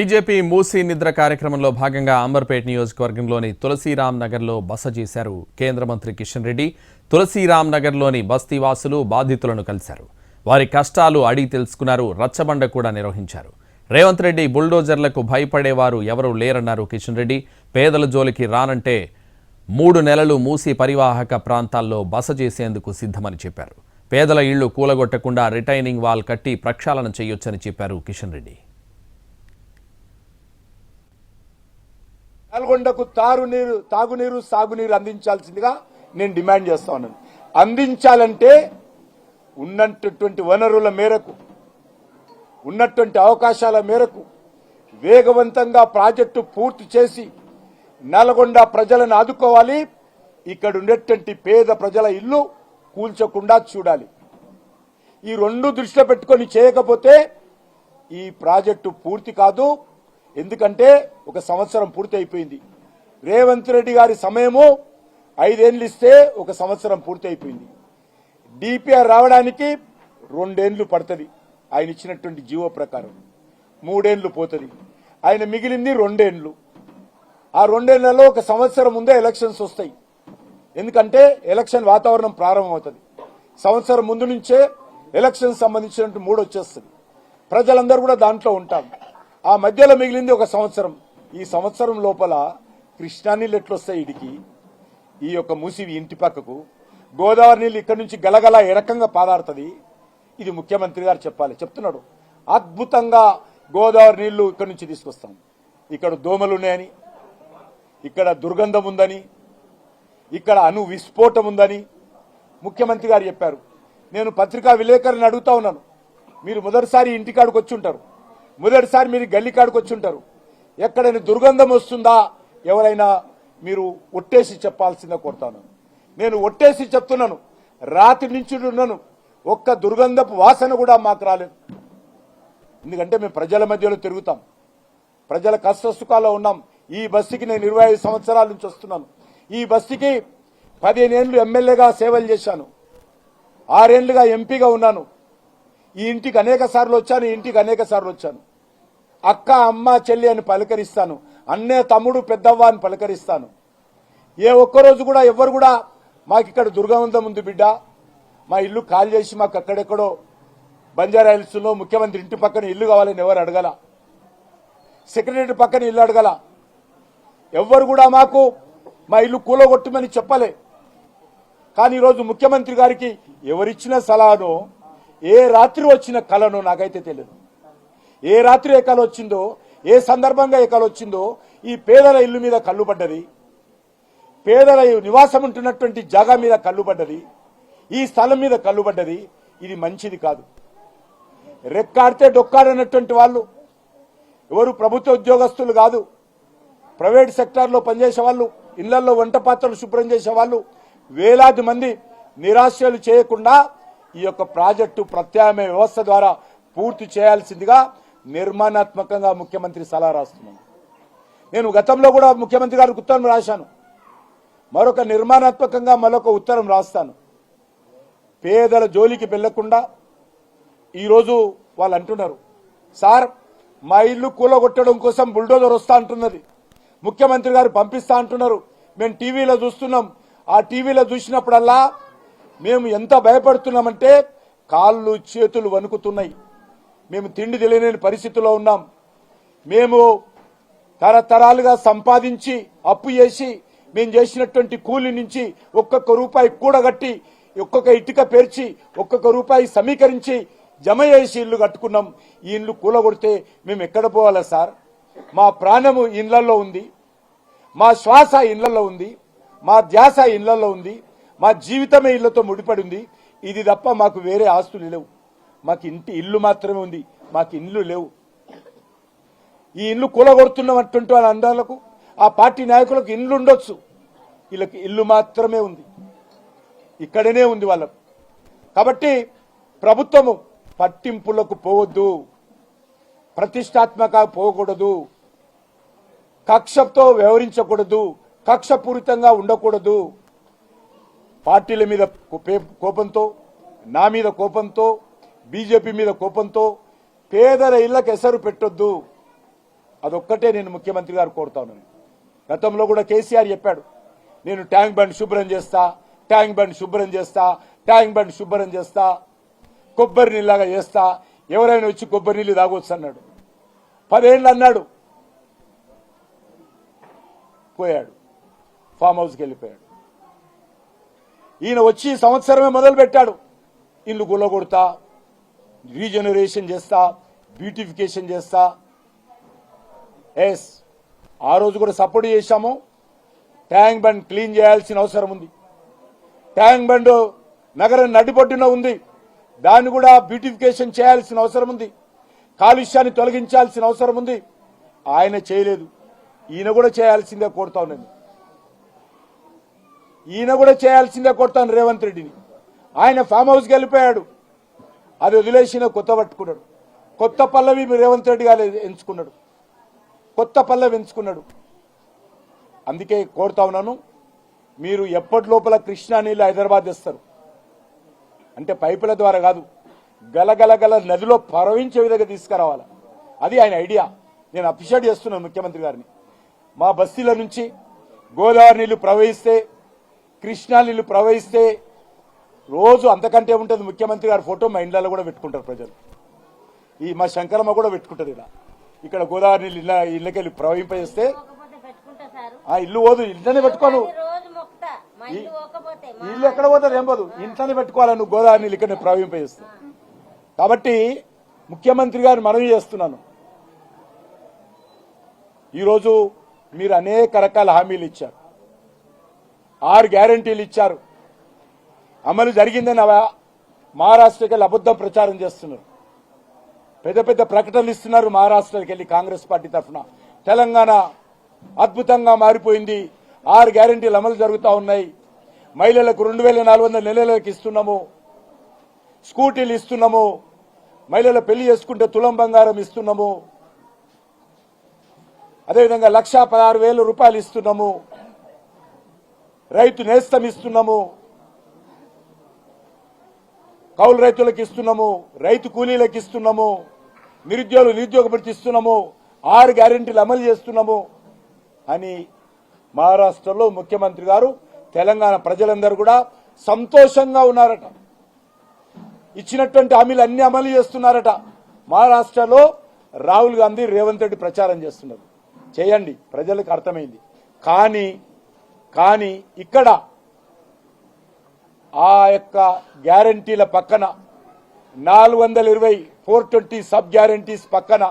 BJP Musi నిద్ర కార్యక్రమంలో భాగంగా అంబర్పేట్ నియోజకవర్గంలోని తులసీరాం నగర్లో బస చేశారు కేంద్ర మంత్రి కిషన్ రెడ్డి. తులసీరాం నగర్లోని బస్తీవాసులు బాధితులను కలిశారు. వారి కష్టాలు అడిగి తెలుసుకున్నారు రచ్చబండ కూడా నిర్వహించారు. రేవంత్ రెడ్డి బుల్డోజర్లకు భయపడేవారు ఎవరూ లేరన్నారు కిషన్ రెడ్డి. పేదల జోలికి రానంటే మూడు నెలలు మూసి పరివాహక ప్రాంతాల్లో బస చేసేందుకు సిద్ధమని చెప్పారు. పేదల ఇళ్ళు కూలగొట్టకుండా రిటైనింగ్ వాల్ కట్టి ప్రక్షాళన చేయొచ్చని చెప్పారు కిషన్ రెడ్డి. నల్గొండకు తారునీరు తాగునీరు సాగునీరు అందించాల్సిందిగా నేను డిమాండ్ చేస్తా ఉన్నాను. అందించాలంటే ఉన్నటువంటి వనరుల మేరకు ఉన్నటువంటి అవకాశాల మేరకు వేగవంతంగా ప్రాజెక్టు పూర్తి చేసి నల్గొండ ప్రజలను ఆదుకోవాలి. ఇక్కడ ఉండేటువంటి పేద ప్రజల ఇల్లు కూల్చకుండా చూడాలి. ఈ రెండు దృష్టిలో పెట్టుకొని చేయకపోతే ఈ ప్రాజెక్టు పూర్తి కాదు. ఎందుకంటే ఒక సంవత్సరం పూర్తి అయిపోయింది రేవంత్ రెడ్డి గారి సమయము ఐదేళ్ళు ఇస్తే ఒక సంవత్సరం పూర్తి అయిపోయింది డిపిఆర్ రావడానికి రెండేండ్లు పడుతుంది. ఆయన ఇచ్చినటువంటి జీవో ప్రకారం మూడేండ్లు పోతుంది. ఆయన మిగిలింది రెండేండ్లు. ఆ రెండేళ్ళలో ఒక సంవత్సరం ముందే ఎలక్షన్స్ వస్తాయి. ఎందుకంటే ఎలక్షన్ వాతావరణం ప్రారంభమవుతుంది. సంవత్సరం ముందు నుంచే ఎలక్షన్ సంబంధించినట్టు మూడు వచ్చేస్తుంది ప్రజలందరూ కూడా దాంట్లో ఉంటారు. ఆ మధ్యలో మిగిలింది ఒక సంవత్సరం. ఈ సంవత్సరం లోపల కృష్ణా నీళ్ళు ఎట్లొస్తాయి ఇడికి? ఈ యొక్క మూసివి ఇంటి పక్కకు. గోదావరి నీళ్ళు ఇక్కడి నుంచి గలగల ఎరకంగా పాదాడుతుంది ఇది ముఖ్యమంత్రి గారు చెప్పాలి. చెప్తున్నాడు. అద్భుతంగా గోదావరి నీళ్ళు ఇక్కడి నుంచి తీసుకొస్తాం. ఇక్కడ దోమలు ఉన్నాయని ఇక్కడ దుర్గంధం ఉందని ఇక్కడ అణు విస్ఫోటం ఉందని ముఖ్యమంత్రి గారు చెప్పారు. నేను పత్రికా విలేకరుని అడుగుతా ఉన్నాను. మీరు మొదటిసారి ఇంటికాడికి వచ్చి ఉంటారు. మొదటిసారి మీరు గల్లి కాడికి వచ్చి ఉంటారు ఎక్కడైనా దుర్గంధం వస్తుందా? ఎవరైనా మీరు ఒట్టేసి చెప్పాల్సిందే కోరుతాను. నేను ఒట్టేసి చెప్తున్నాను. రాత్రి నుంచి ఉన్నాను. ఒక్క దుర్గంధపు వాసన కూడా మాకు రాలేదు. ఎందుకంటే మేము ప్రజల మధ్యలో తిరుగుతాం. ప్రజల కష్టసుఖాల్లో ఉన్నాం. ఈ బస్సుకి నేను ఇరవై ఐదు సంవత్సరాల నుంచి వస్తున్నాను. ఈ బస్సుకి పదిహేను ఏళ్ళు ఎమ్మెల్యేగా సేవలు చేశాను. ఆరేళ్ళుగా ఎంపీగా ఉన్నాను. ఈ ఇంటికి అనేక సార్లు వచ్చాను ఈ ఇంటికి అనేక సార్లు వచ్చాను. అక్క అమ్మ చెల్లి అని పలకరిస్తాను. అన్నే తమ్ముడు పెద్దవ్వ అని పలకరిస్తాను. ఏ ఒక్కరోజు కూడా ఎవ్వరు కూడా మాకు ఇక్కడ దుర్గవంతం ఉంది బిడ్డ. మా ఇల్లు ఖాళీ చేసి మాకు అక్కడెక్కడో బంజారా హిల్స్లో ముఖ్యమంత్రి ఇంటి పక్కన ఇల్లు కావాలని ఎవరు అడగల? సెక్రటరీ పక్కన ఇల్లు అడగల? ఎవ్వరు కూడా మాకు మా ఇల్లు కూలగొట్టమని చెప్పలే. కానీ ఈరోజు ముఖ్యమంత్రి గారికి ఎవరిచ్చిన సలహాను ఏ రాత్రి వచ్చిన కళను నాకైతే తెలియదు. ఏ రాత్రి ఏ కళ వచ్చిందో ఏ సందర్భంగా ఏ కళ వచ్చిందో ఈ పేదల ఇల్లు మీద కళ్ళు పడ్డది. పేదల నివాసం ఉంటున్నటువంటి జాగా మీద కళ్ళు పడ్డది. ఈ స్థలం మీద కళ్ళు పడ్డది. ఇది మంచిది కాదు. రెక్కాడితే డొక్కాడనటువంటి వాళ్ళు ఎవరు ప్రభుత్వ ఉద్యోగస్తులు కాదు. ప్రైవేట్ సెక్టార్లో పనిచేసే వాళ్ళు ఇళ్ళలో వంట పాత్రలు శుభ్రం చేసే వాళ్ళు వేలాది మంది నిరాశలు చేయకుండా ఈ యొక్క ప్రాజెక్టు ప్రత్యామ్నాయ వ్యవస్థ ద్వారా పూర్తి చేయాల్సిందిగా నిర్మాణాత్మకంగా ముఖ్యమంత్రి సలహా రాస్తున్నాను. నేను గతంలో కూడా ముఖ్యమంత్రి గారికి ఉత్తరం రాశాను. మరొక నిర్మాణాత్మకంగా మరొక ఉత్తరం రాస్తాను. పేదల జోలికి వెళ్ళకుండా ఈరోజు వాళ్ళు అంటున్నారు సార్ మా ఇల్లు కూలగొట్టడం కోసం బుల్డోజర్ వస్తా అంటున్నది. ముఖ్యమంత్రి గారు పంపిస్తా అంటున్నారు. మేము టీవీలో చూస్తున్నాం. ఆ టీవీలో చూసినప్పుడల్లా మేము ఎంత భయపడుతున్నామంటే కాళ్ళు చేతులు వణుకుతున్నాయి. మేము తిండి తెలియని పరిస్థితిలో ఉన్నాం. మేము తరతరాలుగా సంపాదించి అప్పు చేసి మేము చేసినటువంటి కూలి నుంచి ఒక్కొక్క రూపాయి కూడగట్టి ఒక్కొక్క ఇటుక పేర్చి ఒక్కొక్క రూపాయి సమీకరించి జమ చేసి ఇల్లు కట్టుకున్నాం. ఈ ఇల్లు కూలగొడితే మేము ఎక్కడ పోవాలా సార్? మా ప్రాణము ఇండ్లలో ఉంది. మా శ్వాస ఇళ్ళలో ఉంది. మా ధ్యాస ఇళ్ళలో ఉంది. మా జీవితమే ఇళ్ళతో ముడిపడి ఉంది. ఇది తప్ప మాకు వేరే ఆస్తులు లేవు. మాకు ఇంటి ఇల్లు మాత్రమే ఉంది. మాకు ఇల్లు లేవు. ఈ ఇల్లు కూలగొడుతున్నటువంటి వాళ్ళ అందాలకు ఆ పార్టీ నాయకులకు ఇల్లు ఉండొచ్చు. వీళ్ళకి ఇల్లు మాత్రమే ఉంది. ఇక్కడనే ఉంది వాళ్ళకు. కాబట్టి ప్రభుత్వము పట్టింపులకు పోవద్దు. ప్రతిష్టాత్మక పోకూడదు. కక్షతో వ్యవహరించకూడదు. కక్షపూరితంగా ఉండకూడదు. పార్టీల మీద కోపంతో నా మీద కోపంతో బీజేపీ మీద కోపంతో పేదల ఇళ్ళకు ఎసరు పెట్టొద్దు. అదొక్కటే నేను ముఖ్యమంత్రి గారు కోరుతా గతంలో కూడా కేసీఆర్ చెప్పాడు నేను ట్యాంక్ బండ్ శుభ్రం చేస్తా ట్యాంక్ బండ్ శుభ్రం చేస్తా ట్యాంక్ బండ్ శుభ్రం చేస్తా కొబ్బరి నీళ్ళగా చేస్తా ఎవరైనా వచ్చి కొబ్బరి నీళ్ళు తాగొచ్చు అన్నాడు. పదేళ్ళు అన్నాడు. పోయాడు. ఫామ్ హౌస్కి వెళ్ళిపోయాడు. ఈయన వచ్చి సంవత్సరమే మొదలు పెట్టాడు ఇల్లు గుల్లగొడతా రీజనరేషన్ చేస్తా బ్యూటిఫికేషన్ చేస్తా. ఎస్ ఆ రోజు కూడా సపోర్ట్ చేశాము. ట్యాంక్ బండ్ క్లీన్ చేయాల్సిన అవసరం ఉంది. ట్యాంక్ బండ్ నగరం నడిపొడ్డున ఉంది. దాన్ని కూడా బ్యూటిఫికేషన్ చేయాల్సిన అవసరం ఉంది. కాలుష్యాన్ని తొలగించాల్సిన అవసరం ఉంది. ఆయన చేయలేదు. ఈయన కూడా చేయాల్సిందే కోరుతా ఉన్నాను. ఈయన కూడా చేయాల్సిందే కోరుతాను రేవంత్ రెడ్డిని. ఆయన ఫామ్ హౌస్కి వెళ్ళిపోయాడు. అది వదిలేసిన కొత్త పట్టుకున్నాడు. కొత్త పల్లవి రేవంత్ రెడ్డి గారు ఎంచుకున్నాడు. కొత్త పల్లవి ఎంచుకున్నాడు. అందుకే కోరుతా ఉన్నాను మీరు ఎప్పటి లోపల కృష్ణా నీళ్ళు హైదరాబాద్ తెస్తారు? అంటే పైపుల ద్వారా కాదు గలగల గల నదిలో ప్రవహించే విధంగా తీసుకురావాలి? అది ఆయన ఐడియా. నేను అప్రిషియేట్ చేస్తున్నాను ముఖ్యమంత్రి గారిని. మా బస్తీల నుంచి గోదావరి నీళ్ళు ప్రవహిస్తే కృష్ణా నీళ్ళు ప్రవహిస్తే రోజు అంతకంటే ఉంటుంది ముఖ్యమంత్రి గారి ఫోటో మా ఇండ్లలో కూడా పెట్టుకుంటారు ప్రజలు. ఈ మా శంకరమ్మ కూడా పెట్టుకుంటారు ఇలా. ఇక్కడ గోదావరి నీళ్ళు ఇళ్ళ ఇళ్ళకెళ్ళి ప్రవహింపజేస్తే ఆ ఇల్లు పోదు ఇంట్లోనే పెట్టుకోను. ఇల్లు ఎక్కడ పోతుంది ఏం పోదు. ఇంట్లోనే పెట్టుకోవాలి నువ్వు గోదావరి నీళ్ళు ఇక్కడ ప్రవహింపజేస్తే. కాబట్టి ముఖ్యమంత్రి గారు మనవి చేస్తున్నాను. ఈరోజు మీరు అనేక రకాల హామీలు ఇచ్చారు. ఆరు గ్యారంటీలు ఇచ్చారు. అమలు జరిగిందని మహారాష్ట్రకి వెళ్ళి అబద్ధం ప్రచారం చేస్తున్నారు. పెద్ద పెద్ద ప్రకటనలు ఇస్తున్నారు మహారాష్ట్రకి వెళ్ళి కాంగ్రెస్ పార్టీ తరఫున. తెలంగాణ అద్భుతంగా మారిపోయింది. ఆరు గ్యారంటీలు అమలు జరుగుతూ ఉన్నాయి. మహిళలకు రెండు వేల నాలుగు వందల నెలలకు ఇస్తున్నాము. స్కూటీలు ఇస్తున్నాము. మహిళలు పెళ్ళి చేసుకుంటే తులం బంగారం ఇస్తున్నాము. అదేవిధంగా లక్షా పదహారు వేల రూపాయలు ఇస్తున్నాము. రైతు నేస్తం ఇస్తున్నాము. కౌలు రైతులకు ఇస్తున్నాము రైతు కూలీలకు ఇస్తున్నాము నిరుద్యోగులు నిరుద్యోగ భృతి ఇస్తున్నాము ఆరు గ్యారెంటీలు అమలు చేస్తున్నాము అని మహారాష్ట్రలో ముఖ్యమంత్రి గారు తెలంగాణ ప్రజలందరూ కూడా సంతోషంగా ఉన్నారట. ఇచ్చినటువంటి హామీలు అన్ని అమలు చేస్తున్నారట. మహారాష్ట్రలో రాహుల్ గాంధీ రేవంత్ రెడ్డి ప్రచారం చేస్తున్నారు. చేయండి ప్రజలకు అర్థమైంది. కానీ కానీ ఇక్కడ ఆ యొక్క గ్యారంటీల పక్కన నాలుగు వందల ఇరవై ఫోర్ ట్వంటీ సబ్ గ్యారంటీస్ పక్కన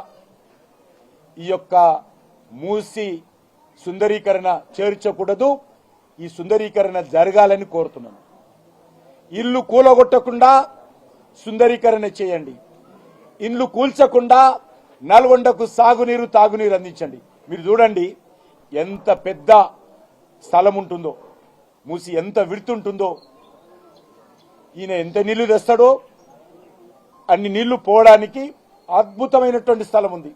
ఈ యొక్క మూసి సుందరీకరణ చేర్చకూడదు ఈ సుందరీకరణ జరగాలని కోరుతున్నాను. ఇల్లు కూలగొట్టకుండా సుందరీకరణ చేయండి. ఇల్లు కూల్చకుండా నల్గొండకు సాగునీరు తాగునీరు అందించండి. మీరు చూడండి ఎంత పెద్ద స్థలం ఉంటుందో మూసి ఎంత విడుతుంటుందో ఈయన ఎంత నీళ్ళు తెస్తాడో అన్ని నీళ్ళు పోవడానికి అద్భుతమైనటువంటి స్థలం ఉంది.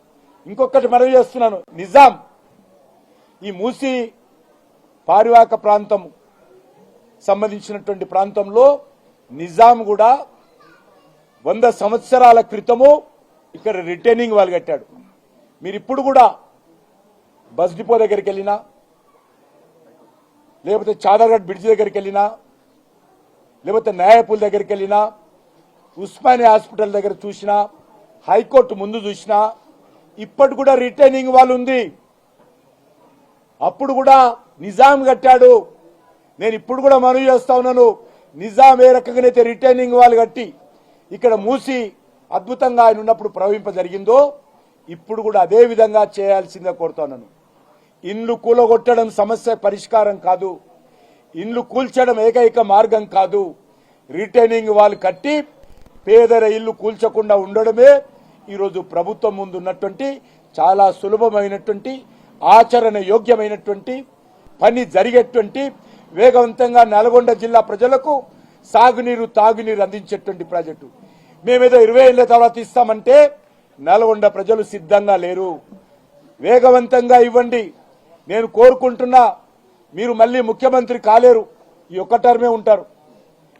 ఇంకొకటి మనవి చేస్తున్నాను. నిజాం. ఈ మూసి పారివాక ప్రాంతం సంబంధించినటువంటి ప్రాంతంలో నిజాం కూడా వంద సంవత్సరాల క్రితము ఇక్కడ రిటైనింగ్ వాళ్ళు కట్టాడు. మీరు ఇప్పుడు కూడా బస్ డిపో దగ్గరికి వెళ్ళినా లేకపోతే చాదర్గఢ్ బ్రిడ్జ్ దగ్గరికి వెళ్ళినా లేకపోతే న్యాయపుల దగ్గరికి వెళ్ళినా ఉస్మానియా హాస్పిటల్ దగ్గర చూసినా హైకోర్టు ముందు చూసినా ఇప్పటి కూడా రిటైనింగ్ వాళ్ళు ఉంది. అప్పుడు కూడా నిజాం కట్టాడు. నేను ఇప్పుడు కూడా మనవి చేస్తా ఉన్నాను. నిజాం ఏ రకంగానైతే రిటైనింగ్ వాళ్ళు కట్టి ఇక్కడ మూసి అద్భుతంగా ఆయన ఉన్నప్పుడు ప్రవహింప జరిగిందో ఇప్పుడు కూడా అదే విధంగా చేయాల్సిందే కోరుతున్నాను ఇండ్లు కూలగొట్టడం సమస్య పరిష్కారం కాదు. ఇండ్లు కూల్చడం ఏకైక మార్గం కాదు. రిటైనింగ్ వాళ్ళు కట్టి పేదల ఇల్లు కూల్చకుండా ఉండడమే ఈరోజు ప్రభుత్వం ముందు ఉన్నటువంటి చాలా సులభమైనటువంటి ఆచరణ యోగ్యమైనటువంటి పని జరిగేటువంటి వేగవంతంగా నల్గొండ జిల్లా ప్రజలకు సాగునీరు తాగునీరు అందించేటువంటి ప్రాజెక్టు. మేమేదో ఇరవై ఏళ్ళ తర్వాత ఇస్తామంటే నల్గొండ ప్రజలు సిద్ధంగా లేరు. వేగవంతంగా ఇవ్వండి. నేను కోరుకుంటున్నా మీరు మళ్ళీ ముఖ్యమంత్రి కాలేరు. ఈ ఒక్క టర్మే ఉంటారు.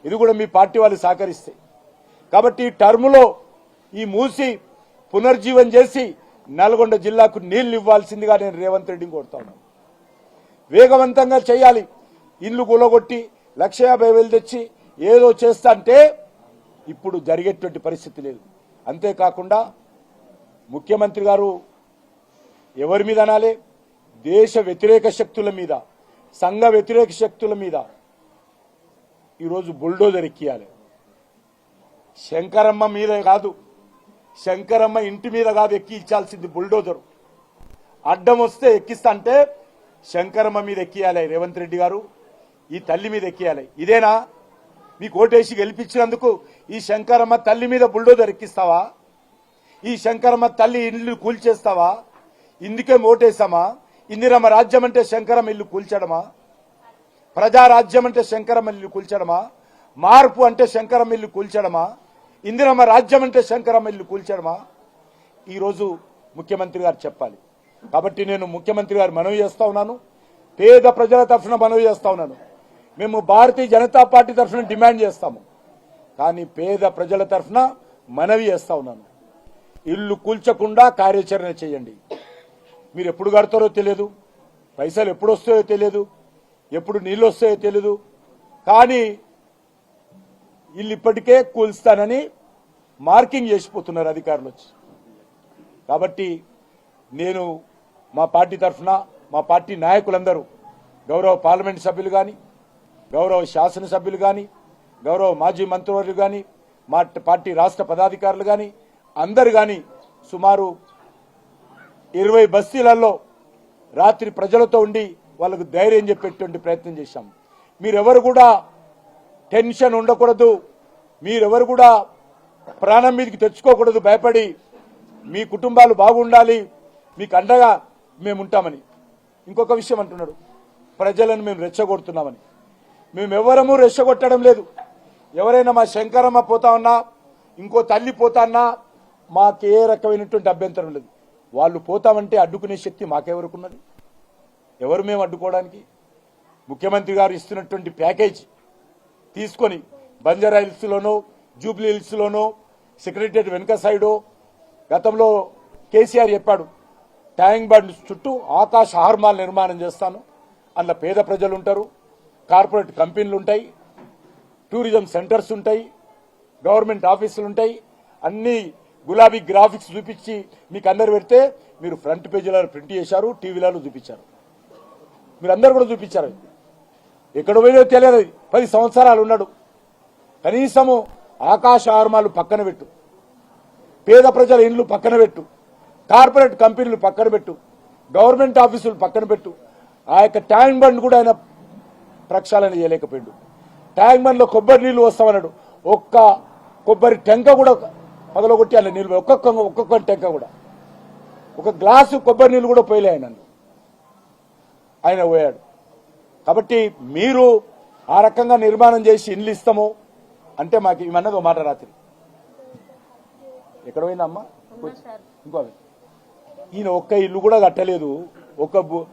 ఇది కూడా మీ పార్టీ వాళ్ళు సహకరిస్తే. కాబట్టి ఈ టర్ములో ఈ మూసి పునర్జీవం చేసి నల్గొండ జిల్లాకు నీళ్ళు ఇవ్వాల్సిందిగా నేను రేవంత్ రెడ్డిని కోరుతా ఉన్నాను. వేగవంతంగా చేయాలి. ఇల్లు కూలగొట్టి లక్ష యాభై వేలు తెచ్చి ఏదో చేస్తా అంటే ఇప్పుడు జరిగేటువంటి పరిస్థితి లేదు. అంతేకాకుండా ముఖ్యమంత్రి గారు ఎవరి మీద అనాలి? దేశ వ్యతిరేక శక్తుల మీద. సంఘ వ్యతిరేక శక్తుల మీద ఈరోజు బుల్డోజర్ ఎక్కియాలి. శంకరమ్మ మీద కాదు శంకరమ్మ ఇంటి మీద కాదు ఎక్కించాల్సింది బుల్డోజర్. అడ్డం వస్తే ఎక్కిస్తా అంటే శంకరమ్మ మీద ఎక్కియాలి రేవంత్ రెడ్డి గారు ఈ తల్లి మీద ఎక్కియాలి. ఇదేనా? మీకు ఓటేసి గెలిపించినందుకు ఈ శంకరమ్మ తల్లి మీద బుల్డోజర్ ఎక్కిస్తావా? ఈ శంకరమ్మ తల్లి ఇండ్లు కూల్చేస్తావా? ఇందుకే ఓటేసామా ఇందిరమ్మ రాజ్యం అంటే శంకరం ఇల్లు కూల్చడమా? ప్రజారాజ్యం అంటే శంకరం ఇల్లు కూల్చడమా? మార్పు అంటే శంకరం ఇల్లు కూల్చడమా? ఇందిరమ్మ రాజ్యం అంటే శంకరం ఇల్లు కూల్చడమా? ఈరోజు ముఖ్యమంత్రి గారు చెప్పాలి. కాబట్టి నేను ముఖ్యమంత్రి గారు మనవి చేస్తా ఉన్నాను. పేద ప్రజల తరఫున మనవి చేస్తా ఉన్నాను. మేము భారతీయ జనతా పార్టీ తరఫున డిమాండ్ చేస్తాము. కానీ పేద ప్రజల తరఫున మనవి చేస్తా ఉన్నాను. ఇల్లు కూల్చకుండా కార్యాచరణ చేయండి. మీరు ఎప్పుడు కడతారో తెలియదు. పైసలు ఎప్పుడు వస్తాయో తెలియదు. ఎప్పుడు నీళ్ళు వస్తాయో తెలియదు. కానీ వీళ్ళు ఇప్పటికే కూల్స్తానని మార్కింగ్ చేసిపోతున్నారు అధికారులు వచ్చి. కాబట్టి నేను మా పార్టీ తరఫున మా పార్టీ నాయకులందరూ గౌరవ పార్లమెంట్ సభ్యులు కానీ గౌరవ శాసనసభ్యులు కానీ గౌరవ మాజీ మంత్రివర్యులు కానీ మా పార్టీ రాష్ట్ర పదాధికారులు కానీ అందరు కానీ సుమారు ఇరవై బస్తీలలో రాత్రి ప్రజలతో ఉండి వాళ్ళకు ధైర్యం చెప్పేటువంటి ప్రయత్నం చేశాం. మీరెవరు కూడా టెన్షన్ ఉండకూడదు. మీరెవరు కూడా ప్రాణం మీదకి తెచ్చుకోకూడదు. భయపడి మీ కుటుంబాలు బాగుండాలి. మీకు అండగా మేము ఉంటామని ఇంకొక విషయం అంటున్నాడు. ప్రజలను మేము రెచ్చగొడుతున్నామని. మేము ఎవరము రెచ్చగొట్టడం లేదు. ఎవరైనా మా శంకరమ్మ పోతా ఉన్నా ఇంకో తల్లి పోతా మాకు మాకే రకమైనటువంటి అభ్యంతరం లేదు. వాళ్ళు పోతామంటే అడ్డుకునే శక్తి మాకెవరుకున్నది? ఎవరు మేము అడ్డుకోవడానికి? ముఖ్యమంత్రి గారు ఇస్తున్నటువంటి ప్యాకేజ్ తీసుకొని బంజారా హిల్స్లోనో జూబ్లీ హిల్స్లోనో సెక్రటరియట్ వెనుక సైడో గతంలో కేసీఆర్ చెప్పాడు ట్యాంక్ బండ్ చుట్టూ ఆకాశ హార్మాల్ నిర్మాణం చేస్తాను. అందులో పేద ప్రజలు ఉంటారు కార్పొరేట్ కంపెనీలు ఉంటాయి టూరిజం సెంటర్స్ ఉంటాయి గవర్నమెంట్ ఆఫీసులు ఉంటాయి అన్ని గులాబీ గ్రాఫిక్స్ చూపించి మీకు అందరు పెడితే మీరు ఫ్రంట్ పేజీలలో ప్రింట్ చేశారు టీవీలలో చూపించారు. మీరు అందరు కూడా చూపించారు. ఎక్కడ పోయినో తెలియదు పది సంవత్సరాలు ఉన్నాడు. కనీసము ఆకాశ ఆర్మాలు పక్కన పెట్టు. పేద ప్రజల ఇండ్లు పక్కన పెట్టు. కార్పొరేట్ కంపెనీలు పక్కన పెట్టు. గవర్నమెంట్ ఆఫీసులు పక్కన పెట్టు. ఆ యొక్క ట్యాంక్ బండ్ కూడా ఆయన ప్రక్షాళన చేయలేకపోయాడు. ట్యాంక్ బండ్లో కొబ్బరి నీళ్ళు వస్తామన్నాడు ఒక్క కొబ్బరి టెంక కూడా పగలగొట్టి అలా నీళ్ళు ఒక్కొక్క ఒక్కొక్క టెంక కూడా. ఒక గ్లాసు కొబ్బరి నీళ్ళు కూడా పోయలే ఆయన ఆయన పోయాడు. కాబట్టి మీరు ఆ రకంగా నిర్మాణం చేసి ఇండ్లు ఇస్తాము అంటే మాకు ఇవన్నది మాట రాత్రి. ఎక్కడ పోయిందమ్మా? ఇంకో. ఈయన ఒక్క ఇల్లు కూడా కట్టలేదు. ఒక్క భూ-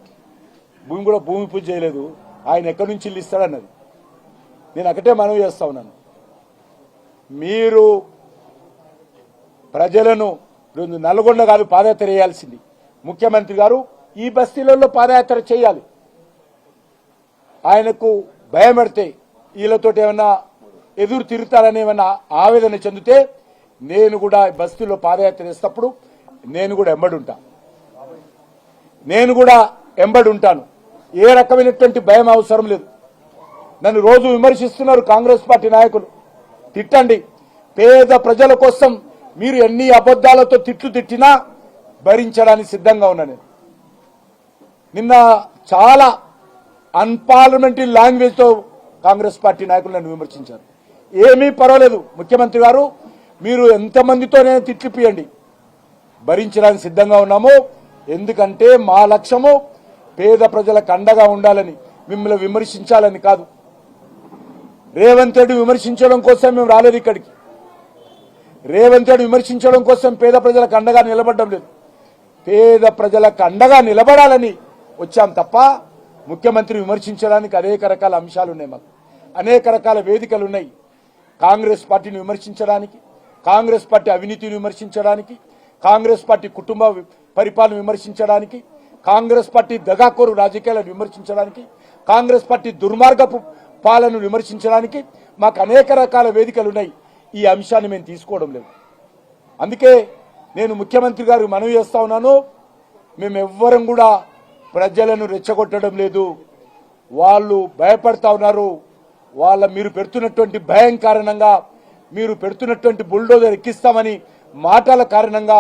భూమి కూడా భూమి పూజ చేయలేదు. ఆయన ఎక్కడి నుంచి ఇల్లు ఇస్తాడన్నది. నేను ఒకటే మనవి చేస్తా ఉన్నాను. మీరు ప్రజలను రెండు నల్గొండ కాదు పాదయాత్ర చేయాల్సింది. ముఖ్యమంత్రి గారు ఈ బస్తీలలో పాదయాత్ర చేయాలి. ఆయనకు భయం పెడితే వీళ్ళతో ఏమన్నా ఎదురు తిరుగుతారని ఏమన్నా ఆవేదన చెందితే నేను కూడా బస్తీలో పాదయాత్ర చేసేటప్పుడు నేను కూడా ఎంబడుంటా నేను కూడా ఎంబడి ఉంటాను. ఏ రకమైనటువంటి భయం అవసరం లేదు. నన్ను రోజు విమర్శిస్తున్నారు కాంగ్రెస్ పార్టీ నాయకులు. తిట్టండి. పేద ప్రజల కోసం మీరు ఎన్ని అబద్ధాలతో తిట్లు తిట్టినా భరించడానికి సిద్ధంగా ఉన్నా నేను. నిన్న చాలా అన్పార్లమెంటరీ లాంగ్వేజ్తో కాంగ్రెస్ పార్టీ నాయకులు నన్ను విమర్శించారు. ఏమీ పర్వాలేదు ముఖ్యమంత్రి గారు మీరు ఎంతమందితోనైనా తిట్లిపియండి భరించడానికి సిద్ధంగా ఉన్నాము. ఎందుకంటే మా లక్ష్యము పేద ప్రజలకు అండగా ఉండాలని మిమ్మల్ని విమర్శించాలని కాదు. రేవంత్ రెడ్డి విమర్శించడం కోసం మేము రాలేదు ఇక్కడికి. రేవంత్ రెడ్డి విమర్శించడం కోసం పేద ప్రజలకు అండగా నిలబడడం లేదు. పేద ప్రజలకు అండగా నిలబడాలని వచ్చాం తప్ప ముఖ్యమంత్రి విమర్శించడానికి అనేక రకాల అంశాలు ఉన్నాయి మాకు. అనేక రకాల వేదికలు ఉన్నాయి. కాంగ్రెస్ పార్టీని విమర్శించడానికి కాంగ్రెస్ పార్టీ అవినీతిని విమర్శించడానికి కాంగ్రెస్ పార్టీ కుటుంబ పరిపాలన విమర్శించడానికి కాంగ్రెస్ పార్టీ దగాకోరు రాజకీయాలను విమర్శించడానికి కాంగ్రెస్ పార్టీ దుర్మార్గపు పాలనను విమర్శించడానికి మాకు అనేక రకాల వేదికలు ఉన్నాయి. ఈ అంశాన్ని మేము తీసుకోవడం లేదు. అందుకే నేను ముఖ్యమంత్రి గారికి మనవి చేస్తా ఉన్నాను. మేము ఎవ్వరం కూడా ప్రజలను రెచ్చగొట్టడం లేదు. వాళ్ళు భయపడతా ఉన్నారు. వాళ్ళ మీరు పెడుతున్నటువంటి భయం కారణంగా మీరు పెడుతున్నటువంటి బుల్డోజర్ ఎక్కిస్తామని మాటల కారణంగా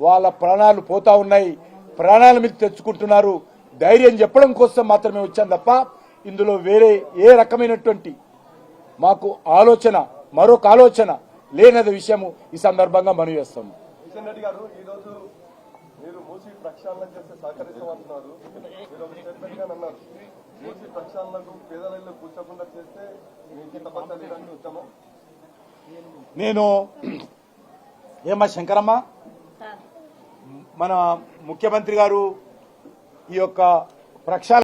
వాళ్ళ ప్రాణాలు పోతా ఉన్నాయి. ప్రాణాల మీద తెచ్చుకుంటున్నారు. ధైర్యం చెప్పడం కోసం మాత్రమే వచ్చాం తప్ప ఇందులో వేరే ఏ రకమైనటువంటి మాకు ఆలోచన మరొక ఆలోచన లేనది విషయము ఈ సందర్భంగా మనవి చేస్తాము. నేను ఏమ్మా శంకరమ్మ? మన ముఖ్యమంత్రి గారు ఈ యొక్క ప్రక్షాళన